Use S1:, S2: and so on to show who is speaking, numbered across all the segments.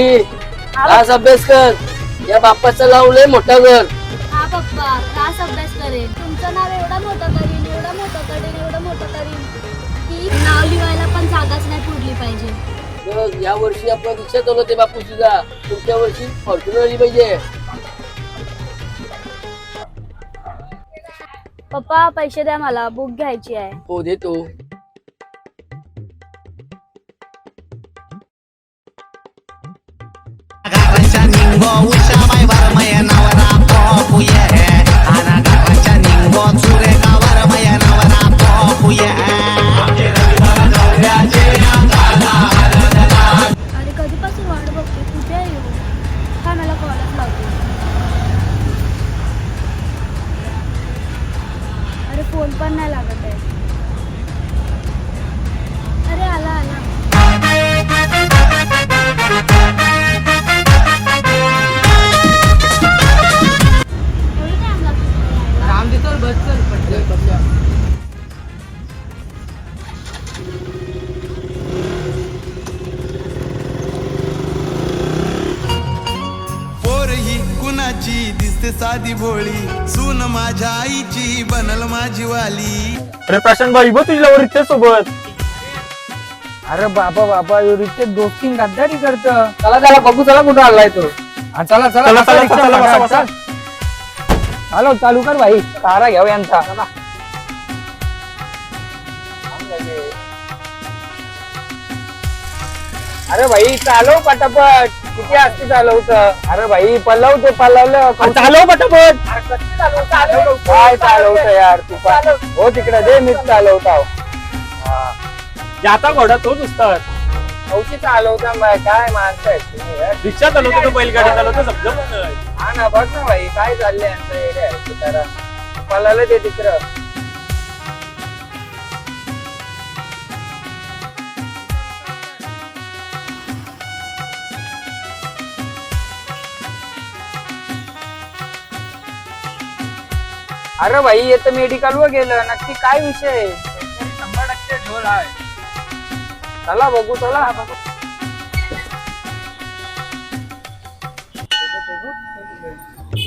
S1: पोरी तास अभ्यास कर. या बाप्पाचं लावलंय मोठं घर
S2: हा पप्पा अभ्यास तुमचं नाव एवढं मोठं करीन एवढं मोठं करेन एवढं मोठं करीन की नाव लिहायला पण जागाच नाही पुरली पाहिजे.
S1: बघ, या वर्षी आपण रिक्षा चालवते बापू तुझा पुढच्या वर्षी फॉर्च्युनर आली पाहिजे.
S2: पप्पा पैसे द्या मला. बुक घ्यायची आहे.
S1: हो देतो.
S2: ușa mai varmăie N-au rapă puiere Ana
S3: garăcea din goțul दिसते साधी भोळी. सून माझ्या आईची बनल माझी वाली.
S4: अरे प्रशांत भाई बघ तुझ्या रिक्षा सोबत.
S5: अरे बाबा बाबा युरिकचे दोस्ती गद्दारी करत.
S1: चला चला बघू चला कुठं आलाय तो.
S5: चला चला
S4: चला,
S5: बसा
S4: चला,
S5: रिक्षा
S4: चला, बसा,
S5: चल. चालव चालू कर भाई. तारा घ्याव यांचा. अरे भाई चालव पटापट. किती असते चालवत अरे भाई पलव ते पलवलं.
S4: चालव पटापट.
S5: काय चालवत यार तू हो तिकडे दे चालवता
S4: ज्याचा घोडा तोच उसतात
S5: कौशी चालवता काय माणसं आहेत तुम्ही यार.
S4: रिक्षा चालवतो तो बैलगाडी चालवतो
S5: हा ना बघ ना भाई काय चाललंय यांचं जरा. ते तिकडं. अरे भाई येतं मेडिकल वर गेलं. नक्की काय विषय आहे?
S4: शंभर टक्के झोल आहे.
S5: चला बघू चला.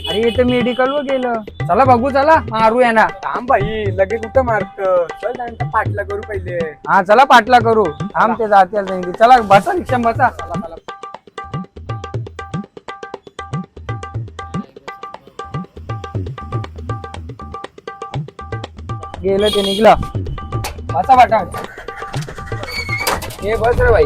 S5: अरे येतं मेडिकल वर गेलं. चला बघू चला. मारू ना
S4: थांब भाई लगेच कुठं मारत? चल त्यांचा पाठला करू पहिले.
S5: हा चला पाटला करू. थांब ते त्यांची. चला बसा रिक्षा बसा. गेलं ते निघलं. बसा वाटा हे बस रे भाई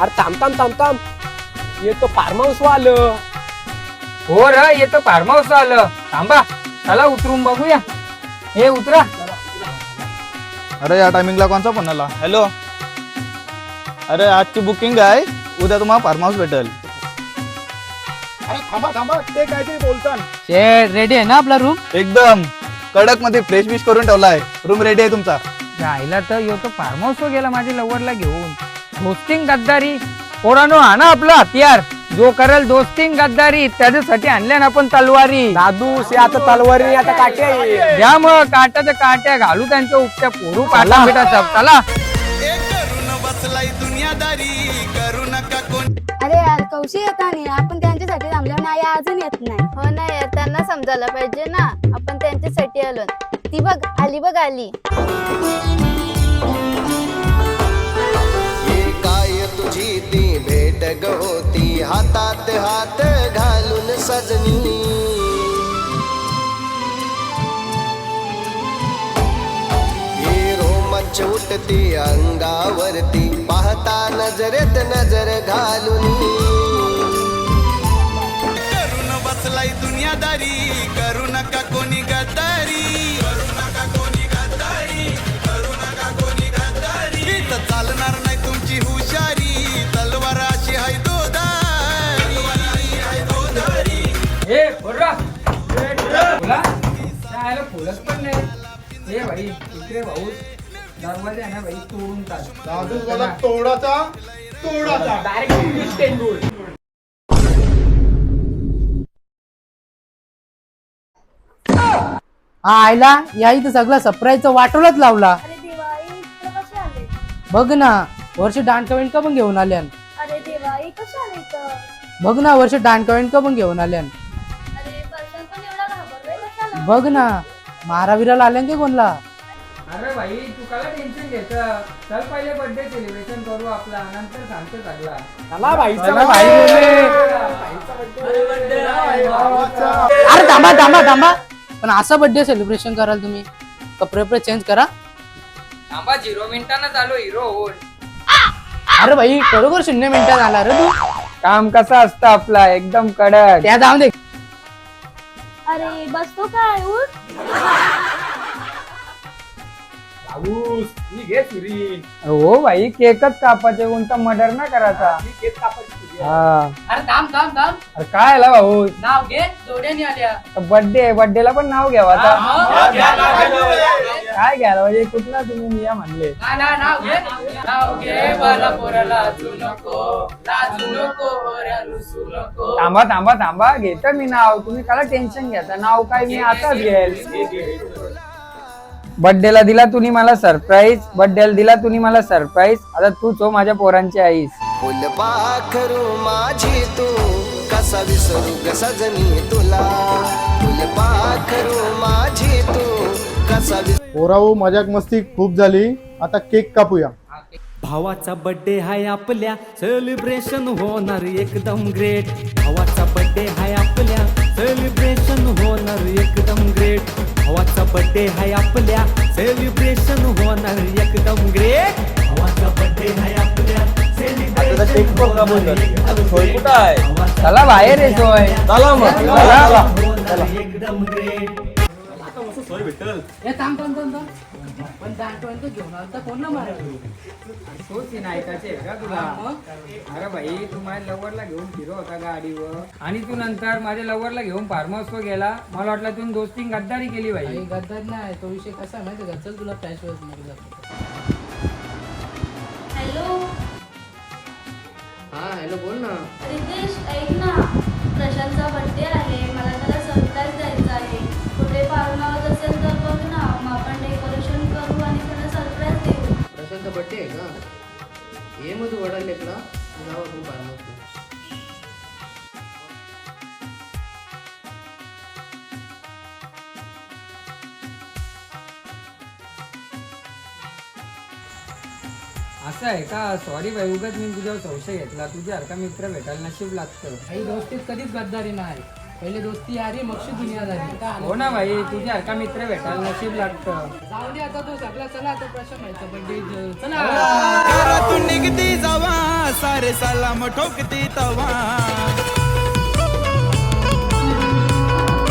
S4: अरे थांब थांब थांब थांब. येतो फार्म हाऊस आलं.
S5: हो र येतो फार्म हाऊस आलं. थांबा चला उतरून बघूया. हे उतरा.
S6: अरे या टायमिंगला कोणचा फोन आला? हॅलो अरे आजची बुकिंग आहे. उद्या तुम्हाला फार्म हाऊस भेटेल.
S4: अरे थांबा थांबा. ते काहीतरी बोलतात.
S5: रेडी आहे ना आपला रूम
S6: एकदम. कडकमध्ये फ्रेश विश करून ठेवलाय. रूम रेडी आहे तुमचा.
S5: जायला तर यो तो फार्म हाऊस गेला माझ्या लवरला घेऊन. दोस्तिंग गद्दारी. पोरानो हा ना आपला हत्यार जो करेल दोस्तिंग गद्दारी त्याच्यासाठी आणल्या ना आपण तलवारी.
S4: दादू से आता तलवारी आता काटे
S5: द्या मग काट्याच्या काट्या घालू त्यांच्या उपट्या पोरू पाठला भेटायचा चला.
S3: ए करून बसलाय दुनियादारी करू नका कोण
S2: अरे यार कौशी येता नाही आपण त्यांच्यासाठी थांबलो नाही अजून येत नाही. हो ना यार त्यांना समजायला पाहिजे ना आपण त्यांच्यासाठी आलो ती बघ आली बघ आली.
S7: डगवती हातात हात घालून सजनी. ही रोमांच उठती अंगावरती पाहता नजरेत नजर घालून.
S3: करून बसलाय दुनियादारी करू नका कोणी गद्दारी
S5: बोलत पण नाही. हे भाई इकडे भाऊ दरवाजा ना भाई तोडून टाक.
S4: दादू बोला तोडाचा तोडाचा. डायरेक्ट इंग्लिश तेंडूळ
S8: हा आयला या इथं सगळं सप्राईज वाटोलाच लावला. बघ ना वर्ष डांडकवेंट का पण घेऊन आल्यान?
S2: आले
S8: बघ ना वर्ष डांडकवेंट का पण घेऊन आल्यान? बघ ना महारावीराला की कोणला
S5: अरे भाई तू काला टेन्शन घेत चल पहिले बर्थडे सेलिब्रेशन करू आपला नंतर सांगतो सगळा.
S4: चला भाई
S5: चला भाई
S8: अरे थांबा थांबा थांबा. पण असं बर्थडे सेलिब्रेशन कराल तुम्ही. कपडे वपडे चेंज करा.
S5: थांबा झिरो मिनिटानं चालू हिरो होऊन.
S8: अरे भाई खरोखर शून्य मिनिटात आला रे तू.
S5: काम कसं असतं आपला? एकदम कडक.
S8: त्या जाऊन दे.
S2: अरे बसतो काय उठ
S5: हो भाई केकच कापायचे कोणता मर्डर ना करायचा हा
S8: अरे थांब थांब थांब
S5: अरे काय आला भाऊ
S8: नाव घे जोड्याने आल्या
S5: बर्थडे बर्थडेला पण नाव घ्यावा आता काय घ्यायला म्हणजे कुठला तुम्ही नियम म्हणले
S8: नाव घे नाव घे मला पोराला लाजू नको लाजू नको पोऱ्या रुसू नको
S5: थांबा थांबा थांबा घेतो मी नाव तुम्ही काला टेन्शन घेता नाव काय मी आताच घेईल बर्थडेला दिला तुम्ही मला सरप्राईज बर्थडेला दिला तुम्ही मला सरप्राईज आता तूच हो माझ्या पोरांची आईस.
S7: फुल पाखरू माझी तू. कसा विसरू ग सजनी तुला. फुल पाखरू माझी तू. कसा विसरू
S4: पोराऊ मजाक मस्ती खूप झाली. आता केक कापूया.
S9: भावाचा बर्थडे हाय आपल्या. सेलिब्रेशन होणार एकदम ग्रेट भावाचा बर्थडे हाय आपल्या. सेलिब्रेशन होणार एकदम ग्रेट भावाचा बर्थडे हाय आपल्या. सेलिब्रेशन होणार एकदम ग्रेट भावाचा बर्थडे हाय आपल्या.
S6: सोय
S5: चला बाहेर आहे सोय.
S6: चला मग. चला.
S9: एकदम ग्रेट
S8: हे थांब थांब. पण दांडवंत घेऊन आलता कोण ना मारा
S5: तोच ऐकायचे का तुला? अरे भाई तू माझ्या लवरला घेऊन फिरो होता गाडीवर. आणि तू नंतर माझ्या लवरला घेऊन फार्म हाऊसवर गेला. मला वाटलं तू दोस्ती गद्दारी केली भाई
S8: गद्दार नाही तो विषय कसा आहे माहिती चल तुला फ्लॅश वेळ
S2: हॅलो.
S8: हा हॅलो बोल ना.
S2: रितेश ऐक ना.
S8: ये मग तू वडाल लेकला जाऊ आपण फार्म
S5: असं आहे का? सॉरी भाई उगाच मी तुझ्यावर संशय घेतला. तुझ्यासारखा मित्र भेटायला नशीब लागतं.
S8: काही दोस्तीत कधीच गद्दारी नाही. पहिले दोस्ती यारी मग दुनियादारी का
S5: हो ना भाई तुझ्यासारखा मित्र भेटायला नशीब लागतं.
S8: जाऊ दे आता तो सगळा चला आता प्रश्न माहिती बड्डे चला.
S3: घरातून निघती जावा सारे सलाम ठोकती तवा.